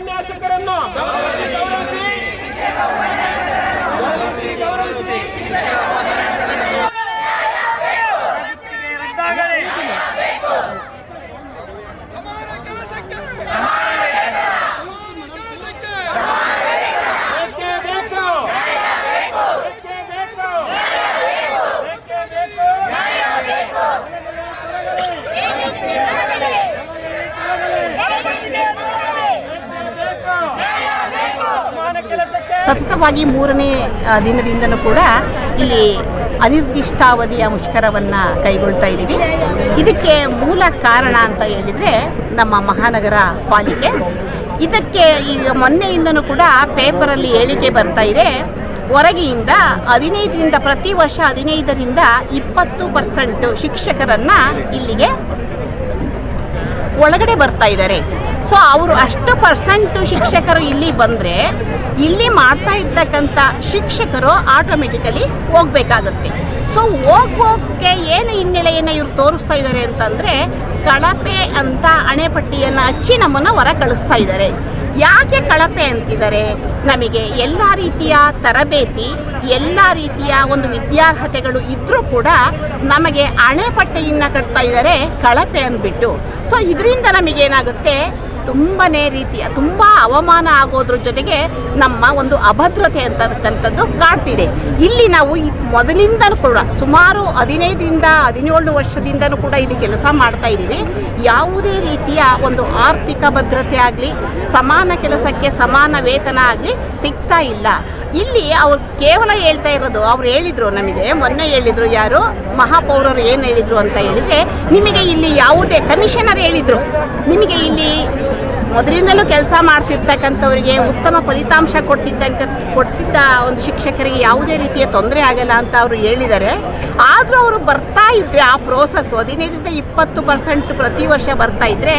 ಶಿಕ್ಷಕೋಪನ್ಯಾಸಕರನ್ನು ಸತತವಾಗಿ ಮೂರನೇ ದಿನದಿಂದಲೂ ಕೂಡ ಇಲ್ಲಿ ಅನಿರ್ದಿಷ್ಟಾವಧಿಯ ಮುಷ್ಕರವನ್ನು ಕೈಗೊಳ್ತಾ ಇದ್ದೀವಿ. ಇದಕ್ಕೆ ಮೂಲ ಕಾರಣ ಅಂತ ಹೇಳಿದರೆ ನಮ್ಮ ಮಹಾನಗರ ಪಾಲಿಕೆ. ಇದಕ್ಕೆ ಈಗ ಮೊನ್ನೆಯಿಂದನೂ ಕೂಡ ಪೇಪರಲ್ಲಿ ಹೇಳಿಕೆ ಬರ್ತಾ ಇದೆ. ಹೊರಗಿನಿಂದ ಹದಿನೈದರಿಂದ, ಪ್ರತಿ ವರ್ಷ ಹದಿನೈದರಿಂದ ಇಪ್ಪತ್ತು ಪರ್ಸೆಂಟು ಶಿಕ್ಷಕರನ್ನು ಇಲ್ಲಿಗೆ ಒಳಗಡೆ ಬರ್ತಾ ಇದ್ದಾರೆ. ಸೊ ಅವರು ಅಷ್ಟು ಪರ್ಸೆಂಟ್ ಶಿಕ್ಷಕರು ಇಲ್ಲಿ ಬಂದರೆ, ಇಲ್ಲಿ ಮಾಡ್ತಾ ಇರ್ತಕ್ಕಂಥ ಶಿಕ್ಷಕರು ಆಟೋಮೆಟಿಕಲಿ ಹೋಗಬೇಕಾಗುತ್ತೆ. ಸೊ ಹೋಗೋಕ್ಕೆ ಏನು ಹಿನ್ನೆಲೆಯನ್ನು ಇವರು ತೋರಿಸ್ತಾ ಇದ್ದಾರೆ ಅಂತಂದರೆ, ಕಳಪೆ ಅಂತ ಅಣೆಪಟ್ಟಿಯನ್ನು ಹಚ್ಚಿ ನಮ್ಮನ್ನು ಹೊರ ಕಳಿಸ್ತಾ ಇದ್ದಾರೆ ಯಾಕೆ ಕಳಪೆ ಅಂತಿದ್ದಾರೆ? ನಮಗೆ ಎಲ್ಲ ರೀತಿಯ ತರಬೇತಿ, ಎಲ್ಲ ರೀತಿಯ ಒಂದು ವಿದ್ಯಾರ್ಹತೆಗಳು ಇದ್ದರೂ ಕೂಡ ನಮಗೆ ಅಣೆಪಟ್ಟೆಯನ್ನು ಕಟ್ತಾ ಇದ್ದಾರೆ ಕಳಪೆ ಅಂದ್ಬಿಟ್ಟು. ಸೊ ಇದರಿಂದ ನಮಗೇನಾಗುತ್ತೆ? ತುಂಬನೇ ರೀತಿಯ ತುಂಬ ಅವಮಾನ ಆಗೋದ್ರ ಜೊತೆಗೆ ನಮ್ಮ ಒಂದು ಅಭದ್ರತೆ ಅಂತಕ್ಕಂಥದ್ದು ಕಾಡ್ತಿದೆ ಇಲ್ಲಿ ನಾವು ಮೊದಲಿಂದಲೂ ಕೂಡ, ಸುಮಾರು ಹದಿನೈದರಿಂದ ಹದಿನೇಳು ವರ್ಷದಿಂದನೂ ಕೂಡ ಇಲ್ಲಿ ಕೆಲಸ ಮಾಡ್ತಾ ಇದ್ದೀವಿ. ಯಾವುದೇ ರೀತಿಯ ಒಂದು ಆರ್ಥಿಕ ಭದ್ರತೆ ಆಗಲಿ, ಸಮಾನ ಕೆಲಸಕ್ಕೆ ಸಮಾನ ವೇತನ ಆಗಲಿ ಸಿಗ್ತಾ ಇಲ್ಲ. ಇಲ್ಲಿ ಅವ್ರು ಕೇವಲ ಹೇಳ್ತಾ ಇರೋದು, ಅವ್ರು ಹೇಳಿದ್ರು ನಮಗೆ, ಮೊನ್ನೆ ಹೇಳಿದರು ಯಾರು, ಮಹಾಪೌರರು ಏನು ಹೇಳಿದರು ಅಂತ ಹೇಳಿದರೆ, ನಿಮಗೆ ಇಲ್ಲಿ ಯಾವುದೇ ಕಮಿಷನರ್ ಹೇಳಿದರು. ನಿಮಗೆ ಇಲ್ಲಿ ಮೊದಲಿಂದಲೂ ಕೆಲಸ ಮಾಡ್ತಿರ್ತಕ್ಕಂಥವ್ರಿಗೆ ಉತ್ತಮ ಫಲಿತಾಂಶ ಕೊಡ್ತಿದ್ದಂಥ ಕೊಟ್ಟಿದ್ದ ಒಂದು ಶಿಕ್ಷಕರಿಗೆ ಯಾವುದೇ ರೀತಿಯ ತೊಂದರೆ ಆಗಲ್ಲ ಅಂತ ಅವರು ಹೇಳಿದ್ದಾರೆ. ಆದರೂ ಅವರು ಬರ್ತಾ ಇದ್ದರೆ ಆ ಪ್ರೋಸೆಸ್ ಹದಿನೈದರಿಂದ ಇಪ್ಪತ್ತು ಪರ್ಸೆಂಟ್ ಪ್ರತಿ ವರ್ಷ ಬರ್ತಾ ಇದ್ದರೆ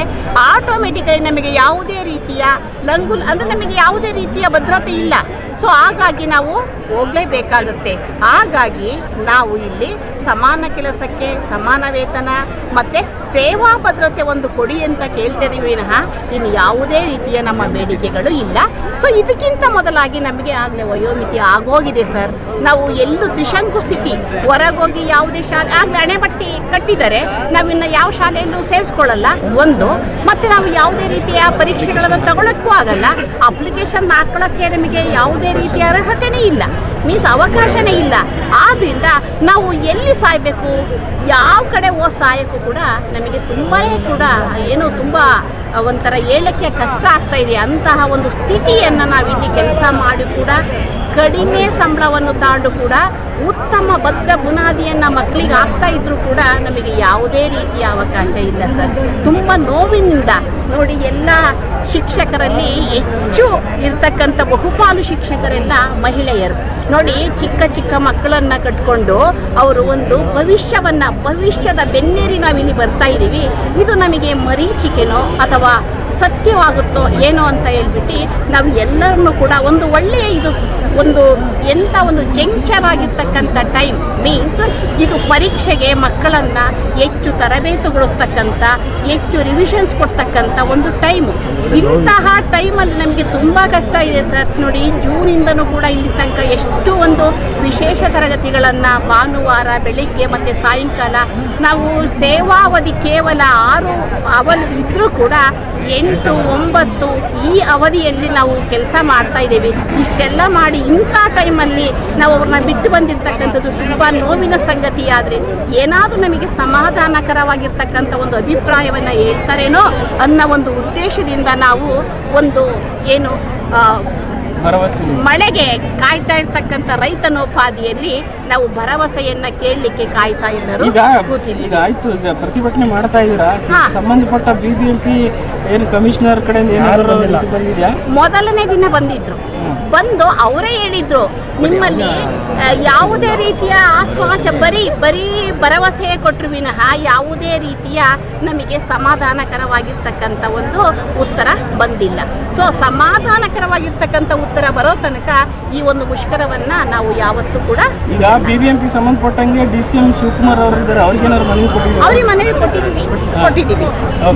ಆಟೋಮೆಟಿಕಲಿ ನಮಗೆ ಯಾವುದೇ ರೀತಿಯ ಲಂಗುಲ್ ಅಂದರೆ ನಮಗೆ ಯಾವುದೇ ರೀತಿಯ ಭದ್ರತೆ ಇಲ್ಲ. ಸೊ ಹಾಗಾಗಿ ನಾವು ಹೋಗಲೇಬೇಕಾಗುತ್ತೆ. ಹಾಗಾಗಿ ನಾವು ಇಲ್ಲಿ ಸಮಾನ ಕೆಲಸಕ್ಕೆ, ಸಮಾನ ವೇತನ, ಮತ್ತು ಸೇವಾ ಭದ್ರತೆ ಒಂದು ಕೊಡಿ ಅಂತ ಕೇಳ್ತಿದ್ದೀವಿ ವಿನಃ ಇನ್ನು ಯಾವುದೇ ರೀತಿಯ ನಮ್ಮ ಬೇಡಿಕೆಗಳು ಇಲ್ಲ. ಸೊ ಇದಕ್ಕಿಂತ ಮೊದಲಾಗಿ ನಮಗೆ ಆಗಲೇ ವಯೋಮಿತಿ ಆಗೋಗಿದೆ ಸರ್. ನಾವು ಎಲ್ಲೂ ತ್ರಿಶಂಕು ಸ್ಥಿತಿ, ಹೊರಗೋಗಿ ಯಾವುದೇ ಶಾಲೆ, ಆಗಲೇ ಅಣೆಪಟ್ಟಿ ಕಟ್ಟಿದರೆ ನಾವಿನ್ನು ಯಾವ ಶಾಲೆಯಲ್ಲೂ ಸೇರಿಸ್ಕೊಳ್ಳಲ್ಲ. ಒಂದು, ಮತ್ತು ನಾವು ಯಾವುದೇ ರೀತಿಯ ಪರೀಕ್ಷೆಗಳನ್ನು ತಗೊಳ್ಳೋಕ್ಕೂ ಆಗಲ್ಲ. ಅಪ್ಲಿಕೇಶನ್ ಹಾಕೊಳ್ಳೋಕ್ಕೆ ನಮಗೆ ಯಾವುದೇ ರೀತಿಯ ಅರ್ಹತೆನೇ ಇಲ್ಲ. ಮೀನ್ಸ್ ಅವಕಾಶನೇ ಇಲ್ಲ. ಆದ್ದರಿಂದ ನಾವು ಎಲ್ಲಿ ಸಾಯ್ಬೇಕು? ಯಾವ ಕಡೆ ಹೋಗಿ ಸಾಯಕ್ಕೂ ಕೂಡ ನಮಗೆ ತುಂಬಾ ಕೂಡ ಏನು ತುಂಬ ಒಂಥರ ಹೇಳಕ್ಕೆ ಕಷ್ಟ ಆಗ್ತಾ ಇದೆ. ಅಂತಹ ಒಂದು ಸ್ಥಿತಿಯನ್ನು ನಾವಿಲ್ಲಿ ಕೆಲಸ ಮಾಡಿ ಕೂಡ ಕಡಿಮೆ ಸಂಬಳವನ್ನು ತಾಂಡು ಕೂಡ ಉತ್ತಮ ಭದ್ರ ಬುನಾದಿಯನ್ನು ಮಕ್ಕಳಿಗೆ ಆಗ್ತಾ ಇದ್ರೂ ಕೂಡ ನಮಗೆ ಯಾವುದೇ ರೀತಿಯ ಅವಕಾಶ ಇಲ್ಲ ಸರ್. ತುಂಬ ನೋವಿನಿಂದ ನೋಡಿ ಎಲ್ಲ ಶಿಕ್ಷಕರಲ್ಲಿ ಹೆಚ್ಚು ಇರ್ತಕ್ಕಂಥ ಬಹುಪಾಲು ಶಿಕ್ಷಕರೆಲ್ಲ ಮಹಿಳೆಯರು. ನೋಡಿ ಚಿಕ್ಕ ಚಿಕ್ಕ ಮಕ್ಕಳನ್ನು ಕಟ್ಕೊಂಡು ಅವರು ಒಂದು ಭವಿಷ್ಯವನ್ನು ಭವಿಷ್ಯದ ಬೆನ್ನೇರಿ ನಾವಿಲ್ಲಿ ಬರ್ತಾ ಇದ್ದೀವಿ ಇದು ನಮಗೆ ಮರೀಚಿಕೆನೋ ಅಥವಾ ಸತ್ಯವಾಗುತ್ತೋ ಏನೋ ಅಂತ ಹೇಳ್ಬಿಟ್ಟು ನಾವು ಎಲ್ಲರನ್ನೂ ಕೂಡ ಒಂದು ಒಳ್ಳೆಯ ಇದು ಒಂದು ಎಂಥ ಒಂದು ಜಂಕ್ಷನ್ ಆಗಿರ್ತಕ್ಕಂಥ ಟೈಮ್ ಮೀನ್ಸ್ ಇದು ಪರೀಕ್ಷೆಗೆ ಮಕ್ಕಳನ್ನು ಹೆಚ್ಚು ತರಬೇತುಗೊಳಿಸ್ತಕ್ಕಂಥ, ಹೆಚ್ಚು ರಿವಿಷನ್ಸ್ ಕೊಡ್ತಕ್ಕಂಥ ಒಂದು ಟೈಮು ಇಂತಹ ಟೈಮಲ್ಲಿ ನಮಗೆ ತುಂಬ ಕಷ್ಟ ಇದೆ ಸರ್ ನೋಡಿ, ಜೂನಿಂದನೂ ಕೂಡ ಇಲ್ಲಿ ತನಕ ಎಷ್ಟು ಒಂದು ವಿಶೇಷ ತರಗತಿಗಳನ್ನು ಭಾನುವಾರ, ಬೆಳಿಗ್ಗೆ ಮತ್ತು ಸಾಯಂಕಾಲ ನಾವು ಸೇವಾವಧಿ ಕೇವಲ ಆರು ಅವಧಿ ಇದ್ದರೂ ಕೂಡ ಎಂಟು, ಒಂಬತ್ತು ಈ ಅವಧಿಯಲ್ಲಿ ನಾವು ಕೆಲಸ ಮಾಡ್ತಾ ಇದ್ದೀವಿ. ಇಷ್ಟೆಲ್ಲ ಮಾಡಿ ಇಂಥ ಟೈಮಲ್ಲಿ ನಾವು ಅವ್ರನ್ನ ಬಿಟ್ಟು ಬಂದಿರತಕ್ಕಂಥದ್ದು ತುಂಬ ನೋವಿನ ಸಂಗತಿ ಏನಾದರೂ ನಮಗೆ ಸಮಾಧಾನಕರವಾಗಿರ್ತಕ್ಕಂಥ ಒಂದು ಅಭಿಪ್ರಾಯವನ್ನು ಹೇಳ್ತಾರೇನೋ ಅನ್ನೋ ಒಂದು ಉದ್ದೇಶದಿಂದ ನಾವು ಒಂದು ಏನು. ಮಳೆಗೆ ಕಾಯ್ತಾ ಇರ್ತಕ್ಕಂಥ ರೈತನೋಪಾದಿಯಲ್ಲಿ ನಾವು ಭರವಸೆಯನ್ನ ಕೇಳಲಿಕ್ಕೆ ಕಾಯ್ತಾ ಇದ್ದರು. ಈಗ ಆಯ್ತು ಈಗ ಪ್ರತಿಭಟನೆ ಮಾಡ್ತಾ ಇದ್ದೀರಾ. ಸಂಬಂಧಪಟ್ಟ ಬಿ ಬಿ ಎಂ ಪಿ ಏನು ಕಮಿಷನರ್ ಕಡೆಯಿಂದ ಏನಾದ್ರು ಇದು ಬಂದಿದ್ಯಾ? ಮೊದಲನೇ ದಿನ ಬಂದಿದ್ರು. ಬಂದು ಅವರೇ ಹೇಳಿದ್ರು ನಿಮ್ಮಲ್ಲಿ ಯಾವುದೇ ರೀತಿಯ ಆಶ್ವಾಸ ಬರೀ ಬರೀ ಭರವಸೆ ಕೊಟ್ಟರು ವಿನಃ ಯಾವುದೇ ರೀತಿಯ ನಮಗೆ ಸಮಾಧಾನಕರವಾಗಿರ್ತಕ್ಕಂಥ ಒಂದು ಉತ್ತರ ಬಂದಿಲ್ಲ. ಸೊ ಸಮಾಧಾನಕರವಾಗಿರ್ತಕ್ಕಂಥ ಉತ್ತರ ಬರೋ ತನಕ ಈ ಒಂದು ಮುಷ್ಕರವನ್ನ ನಾವು ಯಾವತ್ತೂ ಕೂಡ ಈಗ ಬಿಬಿಎಂಪಿ ಬಿ ಎಂ ಪಿ ಸಂಬಂಧಪಟ್ಟಂಗೆ ಡಿ ಸಿ ಎಂ ಶಿವಕುಮಾರ್ ಅವರು ಇದ್ದಾರೆ ಅವ್ರಿಗೇನಾದ್ರು ಮನವಿ ಕೊಟ್ಟಿದ್ದೀವಿ ಅವ್ರಿಗೆ ಮನವಿ ಕೊಟ್ಟಿದ್ದೀವಿ. ಕೊಟ್ಟಿದ್ದೀವಿ.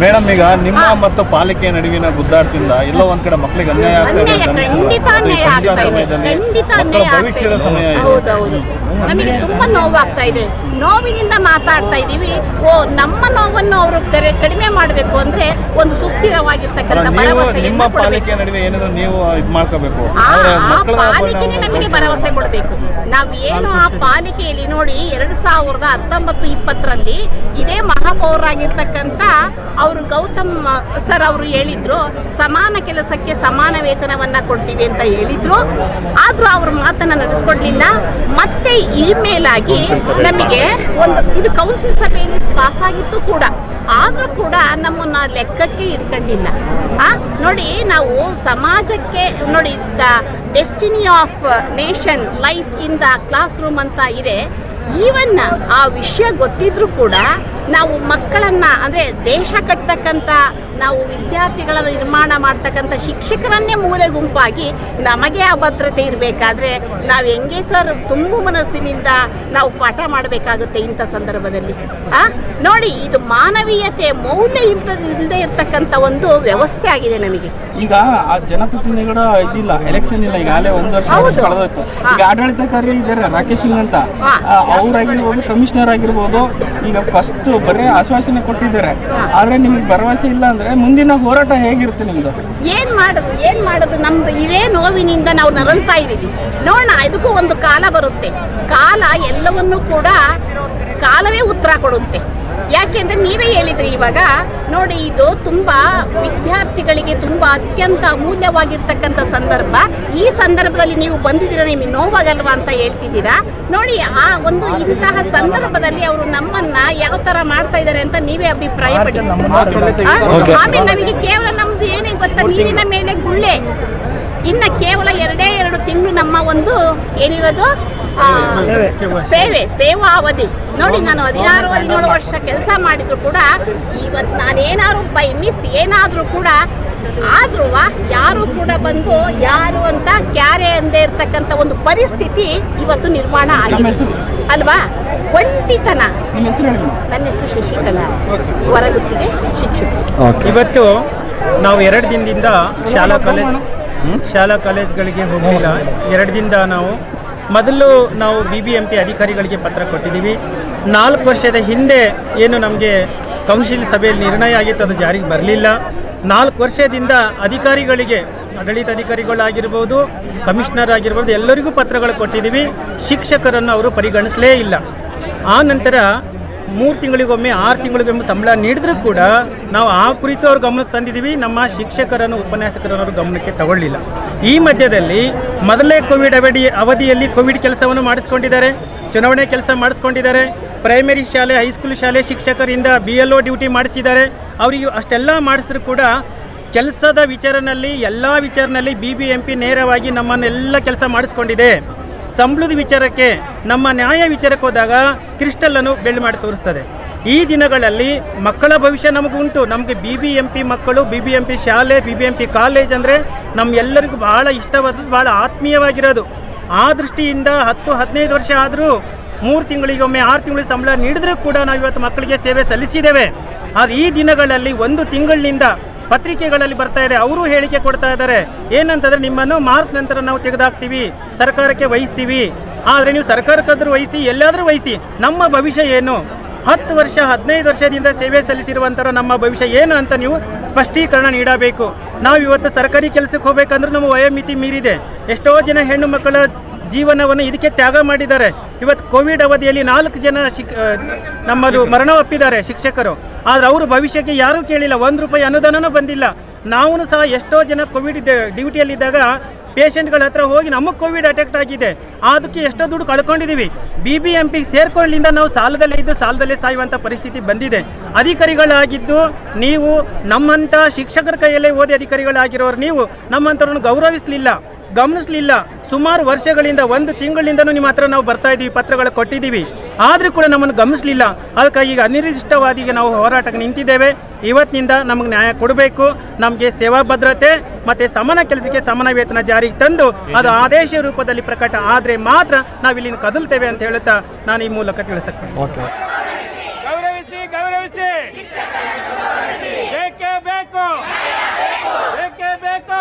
ಮೇಡಮ್ ಈಗ ನಿಮ್ಮ ಮತ್ತು ಪಾಲಿಕೆ ನಡುವಿನ ಗುದ್ದಾಟದಿಂದ ಎಲ್ಲೋ ಒಂದ್ ಕಡೆ ಮಕ್ಕಳಿಗೆ ಅನ್ಯಾಯ ಆಗ್ತಾ ಇದೆ ಅನ್ಯಾಯ ಖಂಡಿತ ಅನ್ಯಾಯ ಪಂಚಾಯತ್ ಆಗ್ತಾ ಇದೆ ಖಂಡಿತ ಮಕ್ಕಳ ಅನ್ಯಾಯ ಆಗ್ತಾ ಭವಿಷ್ಯದ ಇದೆ. ಸಮಯ ಇದು. ಹೌದೌದು. ನಮಗೆ ತುಂಬಾ ನೋವಾಗ್ತಾ ಇದೆ. ನೋವಿನಿಂದ ಮಾತಾಡ್ತಾ ಇದ್ದೀವಿ ಓ ನಮ್ಮ ನೋವನ್ನು ಅವರು ಕರೆ ಕಡಿಮೆ ಮಾಡಬೇಕು ಅಂದ್ರೆ ಒಂದು ಸುಸ್ಥಿರವಾಗಿರ್ತಕ್ಕಂಥ ಭರವಸೆ ನಿಮ್ಮ. ಪಾಲಿಕೆ ನಡುವೆ ಏನಾದ್ರು ನೀವು ಇದು ಮಾಡ್ಕೋಬೇಕು? ಪಾಲಿಕೆಗೆ ನಮಗೆ ಭರವಸೆ ಕೊಡಬೇಕು. ನಾವು ಏನು ಆ ಪಾಲಿಕೆಯಲ್ಲಿ ನೋಡಿ ಎರಡು ಸಾವಿರದ ಹತ್ತೊಂಬತ್ತು ಇಪ್ಪತ್ತರಲ್ಲಿ ಇದೇ ಮಹಾಪೌರರಾಗಿರ್ತಕ್ಕಂಥ ಅವರು ಗೌತಮ್ ಸರ್ ಅವರು ಹೇಳಿದ್ರು ಸಮಾನ ಕೆಲಸಕ್ಕೆ ಸಮಾನ ವೇತನವನ್ನ ಕೊಡ್ತೀವಿ ಅಂತ ಹೇಳಿದ್ರು. ಆದ್ರೂ ಅವ್ರ ಮಾತನ್ನ ನಡೆಸ್ಕೊಡ್ಲಿಲ್ಲ. ಮತ್ತೆ ಇಮೇಲ್ ಆಗಿ ನಮಗೆ ಒಂದು ಇದು ಕೌನ್ಸಿಲ್ ಸಭೆಯಲ್ಲಿ ಪಾಸ್ ಆಗಿತ್ತು ಕೂಡ. ಆದ್ರೂ ಕೂಡ ನಮ್ಮನ್ನ ಲೆಕ್ಕಕ್ಕೆ ಇಟ್ಕೊಂಡಿಲ್ಲ. ಆ ನೋಡಿ ನಾವು ಸಮಾಜಕ್ಕೆ ನೋಡಿ the destiny of nation lies in the class room ಅಂತ ಇದೆ. ಈವನ್ ಆ ವಿಷಯ ಗೊತ್ತಿದ್ರೂ ಕೂಡ ನಾವು ಮಕ್ಕಳನ್ನ ಅಂದ್ರೆ ದೇಶ ಕಟ್ತಕ್ಕಂಥ ನಾವು ವಿದ್ಯಾರ್ಥಿಗಳ ನಿರ್ಮಾಣ ಮಾಡ್ತಕ್ಕಂಥ ಶಿಕ್ಷಕರನ್ನೇ ಮೂಲೆ ಗುಂಪಾಗಿ ನಮಗೆ ಆ ಭದ್ರತೆ ಇರಬೇಕಾದ್ರೆ ನಾವು ಹೆಂಗೆ ಸರ್ ತುಂಬ ಮನಸ್ಸಿನಿಂದ ನಾವು ಪಾಠ ಮಾಡಬೇಕಾಗುತ್ತೆ ಇಂಥ ಸಂದರ್ಭದಲ್ಲಿ? ಆ? ನೋಡಿ ಇದು ಮಾನವೀಯತೆ ಮೌಲ್ಯ ಇಲ್ದ ಇಲ್ಲದೆ ಇರ್ತಕ್ಕಂಥ ಒಂದು ವ್ಯವಸ್ಥೆ ಆಗಿದೆ ನಮಗೆ. ಈಗ ಆ ಜನಪ್ರತಿನಿಧಿಗಳ ಇದಿಲ್ಲ ಎಲೆಕ್ಷನ್ ಇಲ್ಲ ಒಂದು ವರ್ಷ ಕಳೆದೋಯ್ತು. ಈಗ ಆಡಳಿತಕಾರಿ ಇದ್ದಾರೆ ರಾಕೇಶ್ ಸಿಂಗ್ ಅಂತ. ಅವ್ರಾಗಿರ್ಬೋದು ಕಮಿಷನರ್ ಆಗಿರ್ಬೋದು. ಈಗ ಫಸ್ಟ್ ಬರೀ ಆಶ್ವಾಸನೆ ಕೊಟ್ಟಿದ್ದಾರೆ. ಆದ್ರೆ ನಿಮ್ಗೆ ಭರವಸೆ ಇಲ್ಲ ಅಂದ್ರೆ ಮುಂದಿನ ಹೋರಾಟ ಹೇಗಿರುತ್ತೆ ನಿಮ್ದು? ಏನ್ ಮಾಡೋದು ಏನ್ ಮಾಡೋದು? ನಮ್ದು ಇದೇ ನೋವಿನಿಂದ ನಾವು ನರಳ್ತಾ ಇದ್ದೀವಿ ನೋಡೋಣ, ಇದಕ್ಕೂ ಒಂದು ಕಾಲ ಬರುತ್ತೆ. ಕಾಲ ಎಲ್ಲವನ್ನೂ ಕೂಡ ಕಾಲವೇ ಉತ್ತರ ಕೊಡುತ್ತೆ. ಯಾಕೆಂದರೆ ನೀವೇ ಹೇಳಿದ್ರಿ ಇವಾಗ ನೋಡಿ ಇದು ತುಂಬ ವಿದ್ಯಾರ್ಥಿಗಳಿಗೆ ತುಂಬ ಅತ್ಯಂತ ಅಮೂಲ್ಯವಾಗಿರ್ತಕ್ಕಂಥ ಸಂದರ್ಭ. ಈ ಸಂದರ್ಭದಲ್ಲಿ ನೀವು ಬಂದಿದ್ದೀರಾ ನಿಮಗೆ ನೋವಾಗಲ್ವಾ ಅಂತ ಹೇಳ್ತಿದ್ದೀರಾ? ನೋಡಿ ಆ ಒಂದು ಇಂತಹ ಸಂದರ್ಭದಲ್ಲಿ ಅವರು ನಮ್ಮನ್ನ ಯಾವ ತರ ಮಾಡ್ತಾ ಇದ್ದಾರೆ ಅಂತ ನೀವೇ ಅಭಿಪ್ರಾಯ? ಆಮೇಲೆ ನಮಗೆ ಕೇವಲ ನಮ್ದು ಏನೇ ಗೊತ್ತಾ? ನೀರಿನ ಮೇಲೆ ಗುಳ್ಳೆ. ಇನ್ನು ಕೇವಲ ಎರಡೇ ಎರಡು ತಿಂಗಳು ನಮ್ಮ ಒಂದು ಏನಿರೋದು ಸೇವೆ ಸೇವಾ ಅವಧಿ ನೋಡಿ ನಾನು ಹದಿನಾರು ಹದಿನೇಳು ವರ್ಷ ಕೆಲಸ ಮಾಡಿದ್ರು ಕೂಡ ಇವತ್ತು ನಾನೇನಾದ್ರು ಬೈ ಮಿಸ್ ಏನಾದರೂ ಕೂಡ ಆದ್ರೂ ಯಾರು ಕೂಡ ಬಂದು ಯಾರು ಅಂತ ಕ್ಯಾರೆ ಅಂದೇ ಇರ್ತಕ್ಕಂಥ ಒಂದು ಪರಿಸ್ಥಿತಿ ಇವತ್ತು ನಿರ್ಮಾಣ ಆಗಿದೆ. ಅಲ್ವಾ? ಒಂಟಿತನ. ನಿಮ್ಮ ಹೆಸರು ಹೇಳಿ. ಮೇಡಮ್. ನನ್ನ ಹೆಸರು ಶಶಿಕಲಾ. ಹೊರಗುತ್ತಿಗೆ ಶಿಕ್ಷಕ. ಇವತ್ತು ನಾವು ಎರಡು ದಿನದಿಂದ ಶಾಲಾ ಕಾಲೇಜ್ ಶಾಲಾ ಕಾಲೇಜ್ಗಳಿಗೆ ಹೋಗಿಲ್ಲ ಎರಡು ದಿನದ ನಾವು ಮೊದಲು ನಾವು ಬಿ ಬಿ ಎಂ ಪಿ ಅಧಿಕಾರಿಗಳಿಗೆ ಪತ್ರ ಕೊಟ್ಟಿದ್ದೀವಿ. ನಾಲ್ಕು ವರ್ಷದ ಹಿಂದೆ ಏನು ನಮಗೆ ಕೌನ್ಸಿಲ್ ಸಭೆಯಲ್ಲಿ ನಿರ್ಣಯ ಆಗಿತ್ತು, ಅದು ಜಾರಿಗೆ ಬರಲಿಲ್ಲ. ನಾಲ್ಕು ವರ್ಷದಿಂದ ಅಧಿಕಾರಿಗಳಿಗೆ, ಆಡಳಿತ ಅಧಿಕಾರಿಗಳಾಗಿರ್ಬೋದು, ಕಮಿಷನರ್ ಆಗಿರ್ಬೋದು, ಎಲ್ಲರಿಗೂ ಪತ್ರಗಳು ಕೊಟ್ಟಿದ್ದೀವಿ. ಶಿಕ್ಷಕರನ್ನು ಅವರು ಪರಿಗಣಿಸಲೇ ಇಲ್ಲ. ಆ ನಂತರ ಮೂರು ತಿಂಗಳಿಗೊಮ್ಮೆ, ಆರು ತಿಂಗಳಿಗೊಮ್ಮೆ ಸಂಬಳ ನೀಡಿದ್ರೂ ಕೂಡ ನಾವು ಆ ಕುರಿತು ಅವ್ರ ಗಮನಕ್ಕೆ ತಂದಿದ್ದೀವಿ ನಮ್ಮ ಶಿಕ್ಷಕರನ್ನು, ಉಪನ್ಯಾಸಕರನ್ನು ಗಮನಕ್ಕೆ ತಗೊಳ್ಳಿಲ್ಲ. ಈ ಮಧ್ಯದಲ್ಲಿ ಮೊದಲೇ ಕೋವಿಡ್ ಅವಧಿ, ಅವಧಿಯಲ್ಲಿ ಕೋವಿಡ್ ಕೆಲಸವನ್ನು ಮಾಡಿಸ್ಕೊಂಡಿದ್ದಾರೆ. ಚುನಾವಣೆ ಕೆಲಸ ಮಾಡಿಸ್ಕೊಂಡಿದ್ದಾರೆ. ಪ್ರೈಮರಿ ಶಾಲೆ, ಹೈಸ್ಕೂಲ್ ಶಾಲೆ ಶಿಕ್ಷಕರಿಂದ ಬಿ ಎಲ್ ಒ ಡ್ಯೂಟಿ ಮಾಡಿಸಿದ್ದಾರೆ. ಅವರಿಗೆ ಅಷ್ಟೆಲ್ಲ ಮಾಡಿಸಿದ್ರು ಕೂಡ ಕೆಲಸದ ವಿಚಾರನಲ್ಲಿ, ಎಲ್ಲ ವಿಚಾರನಲ್ಲಿ ಬಿ ಬಿ ಎಂ ಪಿ ನೇರವಾಗಿ ನಮ್ಮನ್ನೆಲ್ಲ ಕೆಲಸ ಮಾಡಿಸ್ಕೊಂಡಿದೆ. ಸಂಬಳದ ವಿಚಾರಕ್ಕೆ, ನಮ್ಮ ನ್ಯಾಯ ವಿಚಾರಕ್ಕೆ ಹೋದಾಗ ಕ್ರಿಸ್ಟಲನ್ನು ಬೆಳ್ಳಿ ಮಾಡಿ ತೋರಿಸ್ತದೆ. ಈ ದಿನಗಳಲ್ಲಿ ಮಕ್ಕಳ ಭವಿಷ್ಯ ನಮಗುಂಟು ನಮಗೆ ಬಿ ಬಿ ಎಂ ಪಿ ಮಕ್ಕಳು ಬಿ ಬಿ ಎಂ ಪಿ ಶಾಲೆ B B M P college ಅಂದರೆ ನಮ್ಮೆಲ್ಲರಿಗೂ ಭಾಳ ಇಷ್ಟವಾದದ್ದು ಭಾಳ ಆತ್ಮೀಯವಾಗಿರೋದು. ಆ ದೃಷ್ಟಿಯಿಂದ ಹತ್ತು, ಹದಿನೈದು ವರ್ಷ ಆದರೂ ಮೂರು ತಿಂಗಳಿಗೊಮ್ಮೆ ಆರು ತಿಂಗಳಿಗೆ ಸಂಬಳ ನೀಡಿದ್ರೂ ಕೂಡ ನಾವು ಇವತ್ತು ಮಕ್ಕಳಿಗೆ ಸೇವೆ ಸಲ್ಲಿಸಿದ್ದೇವೆ. ಆದರೆ ಈ ದಿನಗಳಲ್ಲಿ ಒಂದು ತಿಂಗಳಿನಿಂದ ಪತ್ರಿಕೆಗಳಲ್ಲಿ ಬರ್ತಾ ಇದೆ, ಅವರು ಹೇಳಿಕೆ ಕೊಡ್ತಾ ಇದ್ದಾರೆ. ಏನಂತಂದ್ರೆ ನಿಮ್ಮನ್ನು ಮಾರ್ಚ್ ನಂತರ ನಾವು ತೆಗೆದುಹಾಕ್ತೀವಿ ಸರ್ಕಾರಕ್ಕೆ ವಹಿಸ್ತೀವಿ. ಆದರೆ ನೀವು ಸರ್ಕಾರಕ್ಕಾದ್ರೂ ವಹಿಸಿ, ಎಲ್ಲಾದರೂ ವಹಿಸಿ, ನಮ್ಮ ಭವಿಷ್ಯ ಏನು? ಹತ್ತು ವರ್ಷ, ಹದಿನೈದು ವರ್ಷದಿಂದ ಸೇವೆ ಸಲ್ಲಿಸಿರುವಂಥವ್ರು ನಮ್ಮ ಭವಿಷ್ಯ ಏನು ಅಂತ ನೀವು ಸ್ಪಷ್ಟೀಕರಣ ನೀಡಬೇಕು. ನಾವು ಇವತ್ತು ಸರ್ಕಾರಿ ಕೆಲಸಕ್ಕೆ ಹೋಗ್ಬೇಕಂದ್ರೆ ನಮ್ಮ ವಯೋಮಿತಿ ಮೀರಿದೆ. ಎಷ್ಟೋ ಜನ ಹೆಣ್ಣು ಮಕ್ಕಳ ಜೀವನವನ್ನು ಇದಕ್ಕೆ ತ್ಯಾಗ ಮಾಡಿದ್ದಾರೆ. ಇವತ್ತು ಕೋವಿಡ್ ಅವಧಿಯಲ್ಲಿ ನಾಲ್ಕು ಜನ ಶಿಕ್ ನಮ್ಮದು ಮರಣ ಒಪ್ಪಿದ್ದಾರೆ ಶಿಕ್ಷಕರು. ಆದರೆ ಅವರು ಭವಿಷ್ಯಕ್ಕೆ ಯಾರೂ ಕೇಳಿಲ್ಲ. ಒಂದು ರೂಪಾಯಿ ಅನುದಾನವೂ ಬಂದಿಲ್ಲ. ನಾವು ಸಹ ಎಷ್ಟೋ ಜನ ಕೋವಿಡ್ ಡ್ಯೂಟಿಯಲ್ಲಿದ್ದಾಗ ಪೇಷಂಟ್ಗಳ ಹತ್ರ ಹೋಗಿ ನಮಗೆ ಕೋವಿಡ್ ಅಟ್ಯಾಕ್ಟ್ ಆಗಿದೆ. ಅದಕ್ಕೆ ಎಷ್ಟೋ ದುಡ್ಡು ಕಳ್ಕೊಂಡಿದ್ದೀವಿ ಬಿ ಬಿ ಎಂ ಪಿಗೆ ಸೇರ್ಕೊಳ್ಳಿಂದ ನಾವು ಸಾಲದಲ್ಲೇ ಇದ್ದು ಸಾಲದಲ್ಲೇ ಸಾಯುವಂಥ ಪರಿಸ್ಥಿತಿ ಬಂದಿದೆ. ಅಧಿಕಾರಿಗಳಾಗಿದ್ದು ನೀವು ನಮ್ಮಂಥ ಶಿಕ್ಷಕರ ಕೈಯಲ್ಲೇ ಓದಿ ಅಧಿಕಾರಿಗಳಾಗಿರೋರು ನೀವು ನಮ್ಮಂಥವ್ರನ್ನ ಗೌರವಿಸಲಿಲ್ಲ. ಗಮನಿಸಲಿಲ್ಲ. ಸುಮಾರು ವರ್ಷಗಳಿಂದ ಒಂದು ತಿಂಗಳಿಂದನೂ ನಿಮ್ಮ ಹತ್ರ ನಾವು ಬರ್ತಾ ಇದ್ದೀವಿ, ಪತ್ರಗಳು ಕೊಟ್ಟಿದ್ದೀವಿ. ಆದರೂ ಕೂಡ ನಮ್ಮನ್ನು ಗಮನಿಸಲಿಲ್ಲ. ಅದಕ್ಕಾಗಿ ಈಗ ಅನಿರ್ದಿಷ್ಟವಾದಿಗೆ ನಾವು ಹೋರಾಟಕ್ಕೆ ನಿಂತಿದ್ದೇವೆ. ಇವತ್ತಿನಿಂದ ನಮಗೆ ನ್ಯಾಯ ಕೊಡಬೇಕು, ನಮಗೆ ಸೇವಾ ಭದ್ರತೆ ಮತ್ತು ಸಮಾನ ಕೆಲಸಕ್ಕೆ ಸಮಾನ ವೇತನ ಜಾರಿಗೆ ತಂದು ಅದು ಆದೇಶ ರೂಪದಲ್ಲಿ ಪ್ರಕಟ ಆದರೆ ಮಾತ್ರ ನಾವು ಇಲ್ಲಿಂದ ಕದಲ್ತೇವೆ ಅಂತ ಹೇಳುತ್ತಾ ನಾನು ಈ ಮೂಲಕ ತಿಳಿಸಕ್ಕೆ ಗೌರವಿಸಿ ಗೌರವಿಸಿ ಬೇಕೇ ಬೇಕು ಬೇಕೇ ಬೇಕು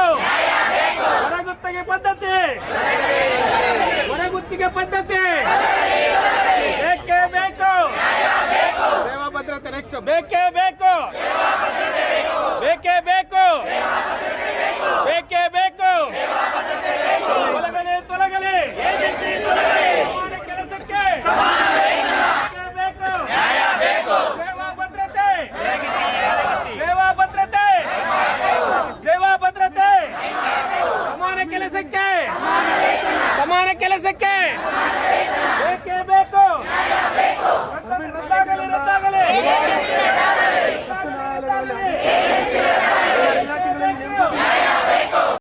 ಹೊರಗುತ್ತಿಗೆ ಪದ್ಧತಿ. ಹೊರಗುತ್ತಿಗೆ ಪದ್ಧತಿ. ಬೇಕೇ ಬೇಕು. ಸೇವಾ ಭದ್ರತೆ ನೆಕ್ಸ್ಟ್ ಬೇಕು ಬೇಕೇ.